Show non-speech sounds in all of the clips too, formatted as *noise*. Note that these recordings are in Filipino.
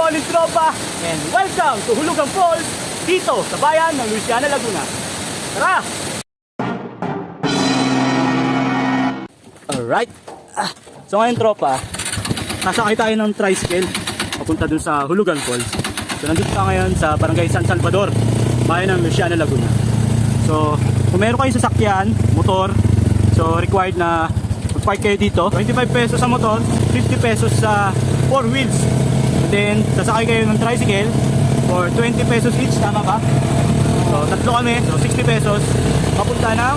morning tropa and welcome to Hulugan Falls dito sa bayan ng Luciana, Laguna. Tara! Alright. Ah, so ngayon tropa, nasakay tayo ng tricycle papunta dun sa Hulugan Falls. So nandito tayo ngayon sa Barangay San Salvador, bayan ng Luciana, Laguna. So kung meron kayong sasakyan, motor, so required na mag-park kayo dito. 25 pesos sa motor, 50 pesos sa 4 wheels. Then sasakay kayo ng tricycle for 20 pesos each, tama ba? So tatlo kami, so 60 pesos papunta ng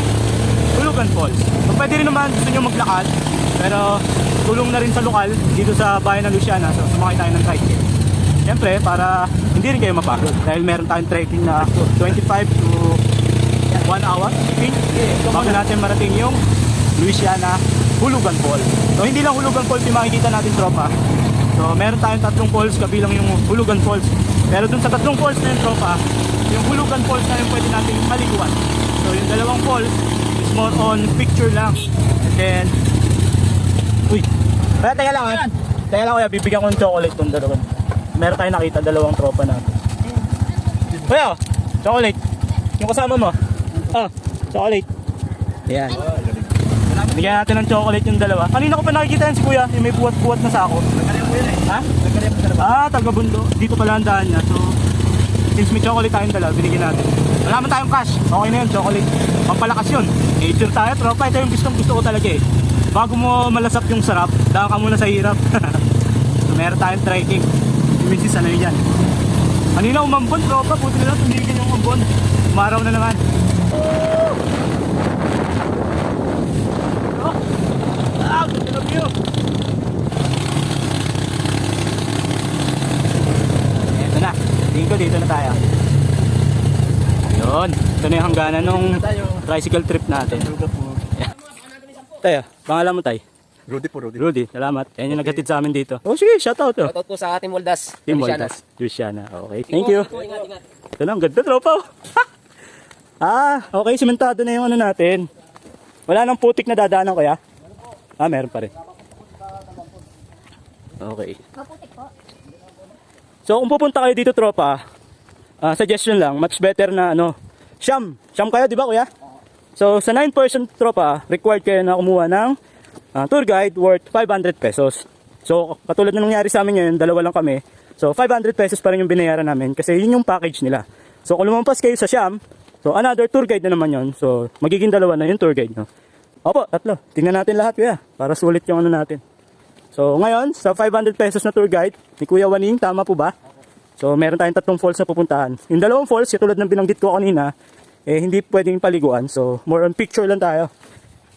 Tulugan Falls. So, pwede rin naman gusto nyo maglakad, pero tulong na rin sa lokal dito sa bayan ng Luciana. So, sumakay tayo ng tricycle. Siyempre, para hindi rin kayo mapagod. Dahil meron tayong trekking na 25 to 1 hour, think. Bago natin marating yung Luciana Hulugan Falls. So, hindi lang Hulugan Falls yung makikita natin tropa. So, meron tayong tatlong falls kabilang yung Hulugan Falls. Pero dun sa tatlong falls na yung tropa, yung Hulugan Falls na yung pwede natin maliguan. So, yung dalawang falls is more on picture lang. And then, uy, kaya teka lang ha. Teka lang kuya, bibigyan ko ng chocolate tong dalawang. Meron tayong nakita dalawang tropa natin. Kuya, chocolate. Yung kasama mo. Ah, chocolate. Ayan. Bigyan natin ng chocolate yung dalawa. Kanina ko pa nakikita yan si kuya, yung may buwat-buwat na sako. Ha? Ah, taga. Dito pala ang daan niya. So, since may chocolate tayong dalawa, binigyan natin. Wala naman tayong cash. Okay na yun, chocolate. Pampalakas yun. Nature tayo, tropa. Ito yung gustong gusto ko talaga eh. Bago mo malasap yung sarap, daan ka muna sa hirap. *laughs* so, meron tayong trekking. Si Mrs. ano yun yan. Kanina umambon, tropa. Buti na lang tumigil yung umambon. Umaraw na naman. Oh! Ah, ganda ng view. Ito na. Tingin ko dito na tayo. Yun. Ito na yung hangganan nung tricycle trip natin. Tayo, pangalan mo tay? Rudy po, Rudy. Rudy, salamat. Yan yung naghatid sa amin dito. Oh sige, shoutout to. Shoutout po sa ating Moldas. Team. Voltas, Luciana. Okay, thank you. Ingat, ingat, ingat. Ito lang, ganda tropa. oh. *laughs* ah, okay, simentado na yung ano natin. Wala nang putik na dadaanan kuya? Ah, meron pa rin. Okay. So kung pupunta kayo dito tropa, ah, suggestion lang, much better na ano, Siyam. Siyam kayo, di ba kuya? So sa 9 person tropa, required kayo na kumuha ng ah, tour guide worth 500 pesos. So katulad na nangyari sa amin ngayon, dalawa lang kami. So 500 pesos pa rin yung binayaran namin kasi yun yung package nila. So kung lumampas kayo sa Siam, so another tour guide na naman yun. So magiging dalawa na yung tour guide no. Opo, tatlo. Tingnan natin lahat kuya para sulit yung ano natin. So ngayon, sa 500 pesos na tour guide ni Kuya Waning, tama po ba? So meron tayong tatlong falls na pupuntahan. Yung dalawang falls, yung tulad ng binanggit ko kanina, eh hindi pwedeng paliguan. So more on picture lang tayo.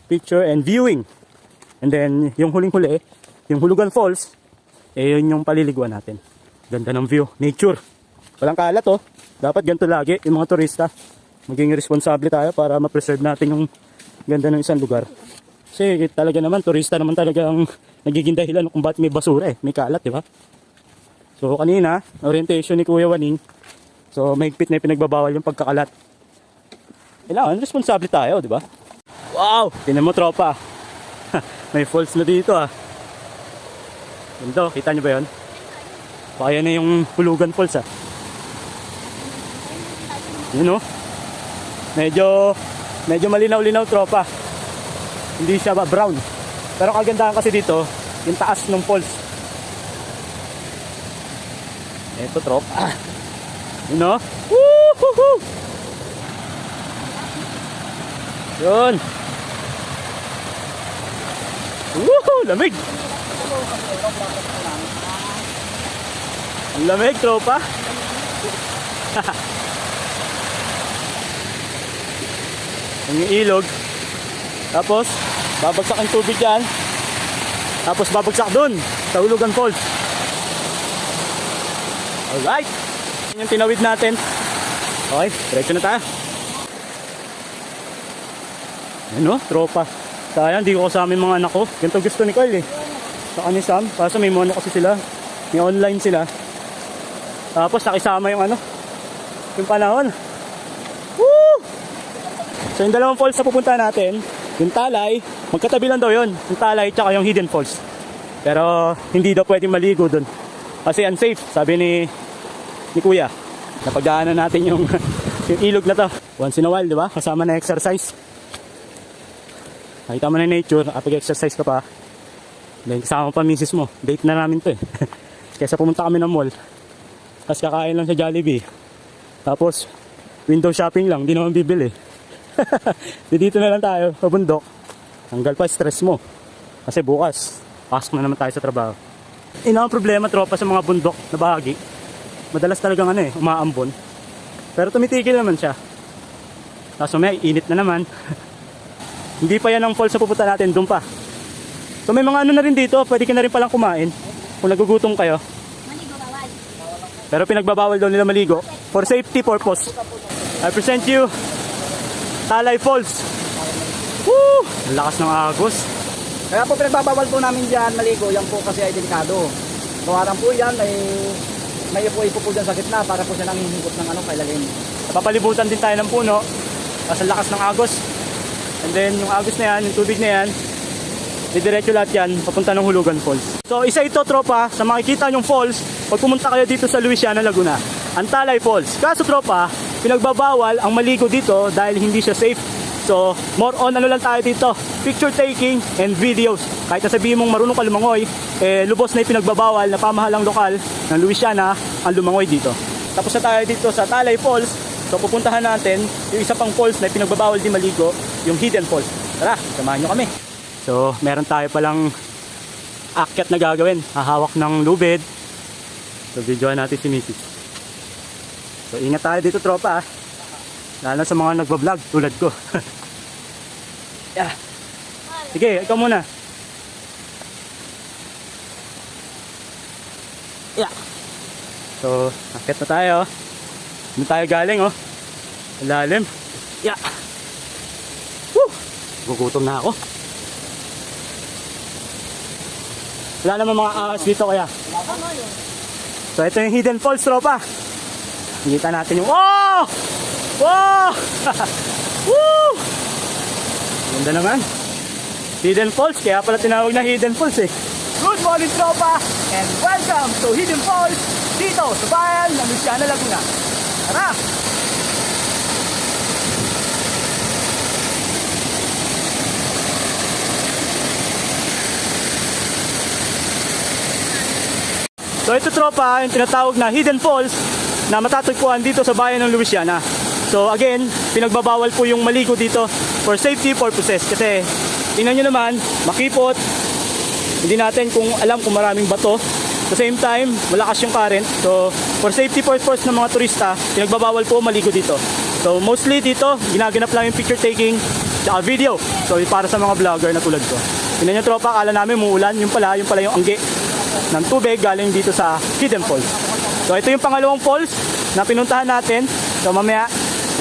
Picture and viewing. And then yung huling-huli, yung Hulugan Falls, eh yun yung paliliguan natin. Ganda ng view, nature. Walang kalat oh. Dapat ganito lagi yung mga turista. Maging responsable tayo para ma-preserve natin yung ganda ng isang lugar. Kasi talaga naman, turista naman talaga ang nagiging dahilan kung bakit may basura eh. May kalat, di ba? So kanina, orientation ni Kuya Waning. So mahigpit na yung pinagbabawal yung pagkakalat. Kailangan, responsable tayo, di ba? Wow! Tinan mo tropa. *laughs* May falls na dito ah. Ganda, kita nyo ba yun? Baka yan na yung Hulugan Falls ah. Yun oh. Medyo, medyo malinaw-linaw tropa. Hindi siya ba brown. Pero kagandahan kasi dito, yung taas ng falls. Eto tropa. *laughs* Yun oh. Woo-hoo-hoo! Yun. Woohoo! Lamig! Ang lamig, tropa. *laughs* Yung ilog. Tapos, babagsak ang tubig dyan. Tapos, babagsak dun sa Ulugan Falls. Alright! Yan yung tinawid natin. Okay, diretso na tayo. Ano, tropa. Sayang, di ko kasama yung mga anak ko. Ganito gusto ni Carl eh. Saka ni Sam. Kaso may mono kasi sila. May online sila. Tapos nakisama yung ano. Yung panahon. Woo! So yung dalawang falls na pupunta natin, yung Talay, magkatabi lang daw yun. Yung Talay tsaka yung Hidden Falls. Pero hindi daw pwedeng maligo dun. Kasi unsafe, sabi ni ni Kuya. Napagdaanan natin yung *laughs* yung ilog na to. Once in a while, di ba? Kasama na exercise. Nakita mo na nature, kapag-exercise ka pa. Then kasama pa misis mo. Date na namin to eh. *laughs* Kesa pumunta kami ng mall. Tapos kakain lang sa Jollibee. Tapos, window shopping lang, di naman bibili. Di *laughs* dito na lang tayo, sa bundok. Tanggal pa stress mo. Kasi bukas, pasok na naman tayo sa trabaho. Ina ang problema tropa sa mga bundok na bahagi. Madalas talagang ano eh, umaambon. Pero tumitigil naman siya. Tapos may init na naman. *laughs* Hindi pa yan ang falls na pupunta natin, doon pa. So may mga ano na rin dito, pwede ka na rin palang kumain. Kung nagugutom kayo. Maligo bawal. Pero pinagbabawal daw nila maligo for safety purpose. I present you Talay Falls. Woo! Ang lakas ng agos. Kaya po pinagbabawal po namin dyan maligo, yan po kasi ay delikado. Kawaran po yan, may may ipo-ipo po dyan sa gitna para po siya nangihingot ng ano, kailalim. Napapalibutan din tayo ng puno. Ang lakas ng agos. And then yung agos na yan, yung tubig na yan, didiretso lahat yan, papunta ng Hulugan Falls. So isa ito tropa, sa makikita nyong falls, pag pumunta kayo dito sa Luisiana, Laguna, ang Talay Falls. Kaso tropa, pinagbabawal ang maligo dito dahil hindi siya safe. So, more on ano lang tayo dito, picture taking and videos. Kahit na sabihin mong marunong ka lumangoy, eh, lubos na ipinagbabawal na pamahalang lokal ng Luisiana ang lumangoy dito. Tapos na tayo dito sa Talay Falls, so pupuntahan natin yung isa pang falls na pinagbabawal di maligo, yung Hidden Falls. Tara, samahan nyo kami. So, meron tayo palang akyat na gagawin. Hahawak ng lubid. So, videoan natin si Mrs. So, ingat tayo dito tropa ah. Lalo sa mga nagbablog tulad ko. *laughs* yeah. Sige, ikaw muna. Yeah. So, akyat na tayo. Doon tayo galing oh. Lalim. Yeah. Woo! Gugutom na ako. Wala naman mga ahas dito kaya. So ito yung Hidden Falls tropa. Nakikita natin yung Oh! Wow! *laughs* Woo! Ganda naman. Hidden Falls, kaya pala tinawag na Hidden Falls eh. Good morning tropa! And welcome to Hidden Falls dito sa bayan ng Luciana, Laguna. Tara! So ito tropa, yung tinatawag na Hidden Falls na matatagpuan dito sa bayan ng Louisiana. So again, pinagbabawal po yung maligo dito for safety purposes kasi tingnan nyo naman, makipot, hindi natin kung alam kung maraming bato. At the same time, malakas yung current. So for safety purpose ng mga turista, pinagbabawal po maligo dito. So mostly dito, ginaganap lang yung picture taking at video. So para sa mga vlogger na tulad ko. Tingnan nyo tropa, akala namin muulan, yung pala, yung pala yung angge ng tubig galing dito sa Hidden Falls. So ito yung pangalawang falls na pinuntahan natin. So mamaya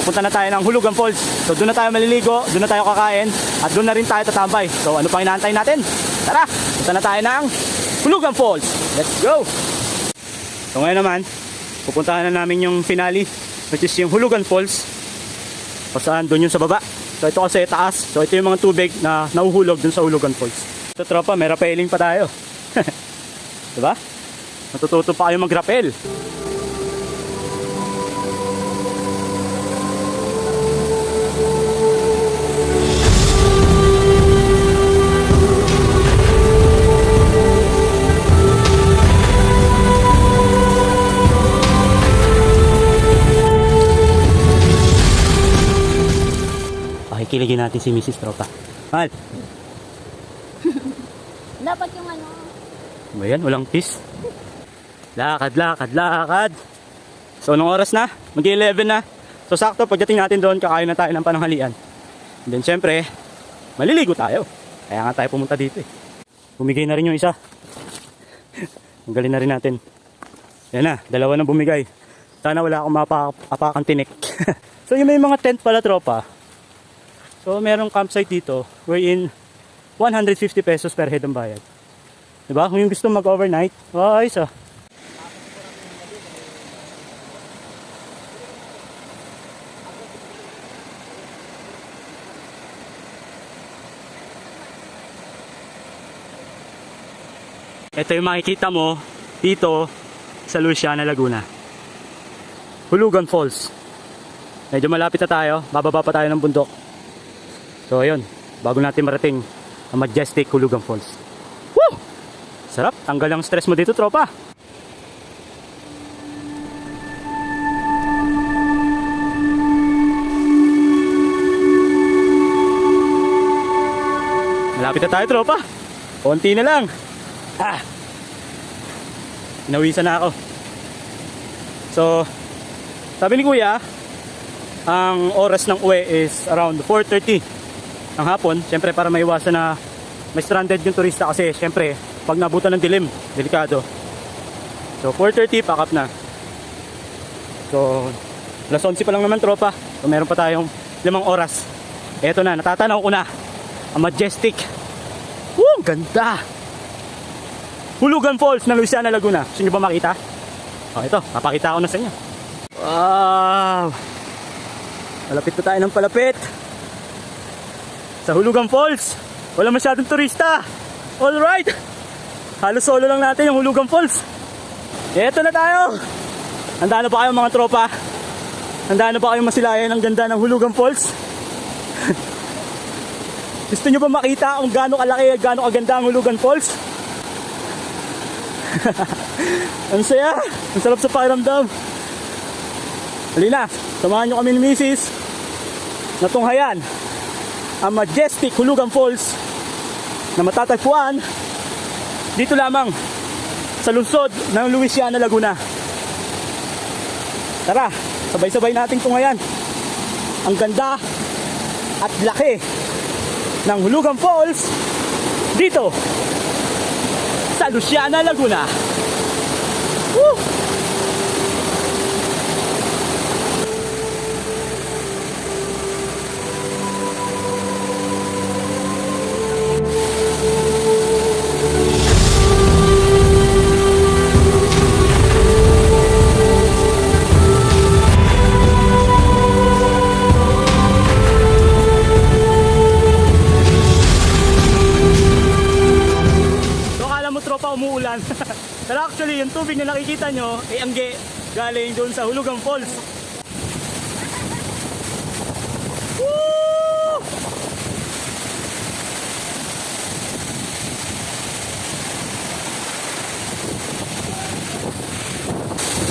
pupunta na tayo ng Hulugan Falls. So doon na tayo maliligo, doon na tayo kakain at doon na rin tayo tatambay. So ano pang inaantay natin? Tara, punta na tayo ng Hulugan Falls. Let's go! So ngayon naman, pupuntahan na namin yung finale which is yung Hulugan Falls. O saan? Doon yung sa baba. So ito kasi taas. So ito yung mga tubig na nahuhulog dun sa Hulugan Falls. Ito tropa, may rappelling pa tayo. *laughs* Diba? Natututo pa kayo mag-rappel. Pakikiligin natin si Mrs. Tropa. Mahal, *laughs* Dapat yung ano, ba yan? Walang kiss. Lakad, lakad, lakad. So, anong oras na? Mag-11 na. So, sakto, pagdating natin doon, kakain na tayo ng pananghalian. And then, syempre, maliligo tayo. Kaya nga tayo pumunta dito eh. Bumigay na rin yung isa. *laughs* Tanggalin na rin natin. Yan na, dalawa na bumigay. Sana wala akong mapakan tinik. *laughs* so, yung may mga tent pala, tropa. So, merong campsite dito wherein 150 pesos per head ang bayad. Diba? Kung yung gusto mag-overnight, oh, ayos ah. Ito yung makikita mo dito sa Luciana, Laguna. Hulugan Falls. Medyo malapit na tayo. Bababa pa tayo ng bundok. So, ayun. Bago natin marating ang majestic Hulugan Falls. Woo! Sarap. Tanggal ang stress mo dito, tropa. Malapit na tayo, tropa. Konti na lang. Ah. Inawisan na ako. So, sabi ni Kuya, ang oras ng uwi is around 4.30 ng hapon. Siyempre, para maiwasan na may stranded yung turista kasi siyempre, pag nabutan ng dilim, delikado. So, 4.30, pack up na. So, alas 11 pa lang naman, tropa. So, meron pa tayong limang oras. Eto na, natatanaw ko na. Ang majestic. Woo, ganda! Hulugan Falls ng Luciana, Laguna. Gusto nyo ba makita? Oh, ito, papakita ko na sa inyo. Wow! Palapit na tayo ng palapit. Sa Hulugan Falls. Wala masyadong turista. Alright! Halos solo lang natin yung Hulugan Falls. Eto na tayo! Handa na ba kayo mga tropa? Handa na ba kayo masilayan ang ganda ng Hulugan Falls? *laughs* Gusto nyo ba makita kung gaano kalaki at gaano kaganda ang Hulugan Falls? *laughs* ang saya! Ang sarap sa pakiramdam! Halina, samahan nyo kami ni Mrs. na tunghayan ang majestic Hulugan Falls na matatagpuan dito lamang sa lungsod ng Luisiana, Laguna. Tara, sabay-sabay nating tunghayan ang ganda at laki ng Hulugan Falls dito sa Luciana, Laguna. Woo! Pero actually yung tubig na nakikita nyo ay angge galing doon sa Hulugang Falls. Woo!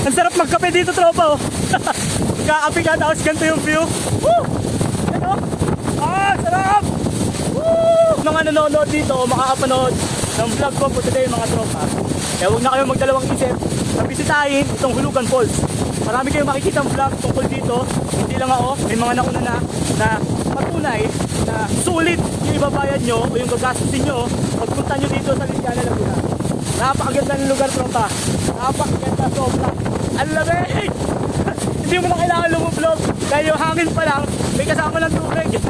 Ang sarap magkape dito tropa oh. *laughs* Kakape ka tapos ganito yung view. Woo! Ito. Ah, sarap! Woo! Mga nanonood dito, makakapanood ng vlog ko po today mga tropa. Kaya huwag na kayong magdalawang isip na bisitahin itong Hulugan Falls. Marami kayong makikita ang vlog tungkol dito. Hindi lang ako, may mga nakuna na na patunay na sulit yung ibabayad nyo o yung gagastusin nyo pagpunta nyo dito sa Lisiana Laguna. Napakaganda ng lugar tropa. Napakaganda sobra. Ang lamig! *laughs* Hindi mo na kailangan lumublog dahil yung hangin pa lang may kasama ng tubig. *laughs*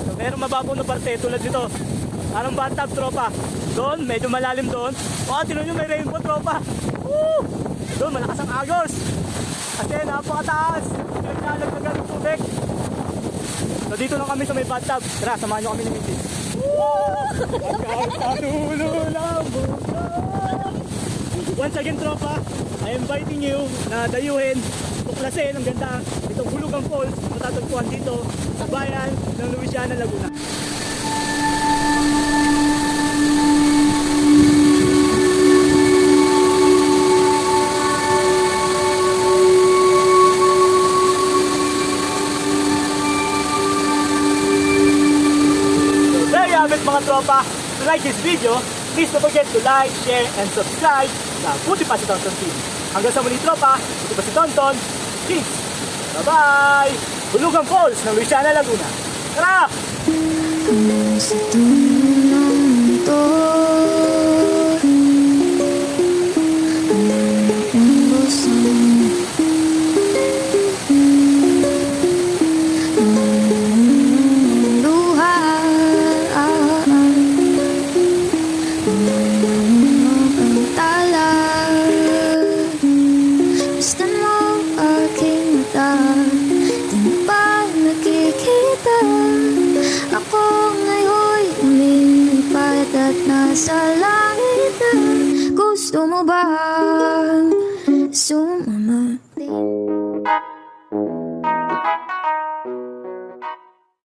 So, merong mababaw na parte tulad dito. Parang bathtub tropa. Doon, medyo malalim doon. O, tinan nyo may rainbow tropa. Woo! Doon, malakas ang agos. Kasi napakataas. Naglalagdagan ng tubig. So dito lang kami sa may bathtub. Tara, samahan nyo kami ni Mrs. Pagkakanulo ng buka. Once again tropa, I am inviting you na dayuhin, tuklasin ang ganda itong Hulugang Falls matatagpuan dito sa bayan ng Luisiana, Laguna. So there you tropa. To like this video, please don't forget to like, share, and subscribe sa Buti Pa si Tonton TV. Hanggang sa muli tropa, Buti Pa si Tonton. Peace! Bye-bye! Hulugang Falls ng Luisiana, Laguna. Tara! Sa dulo ng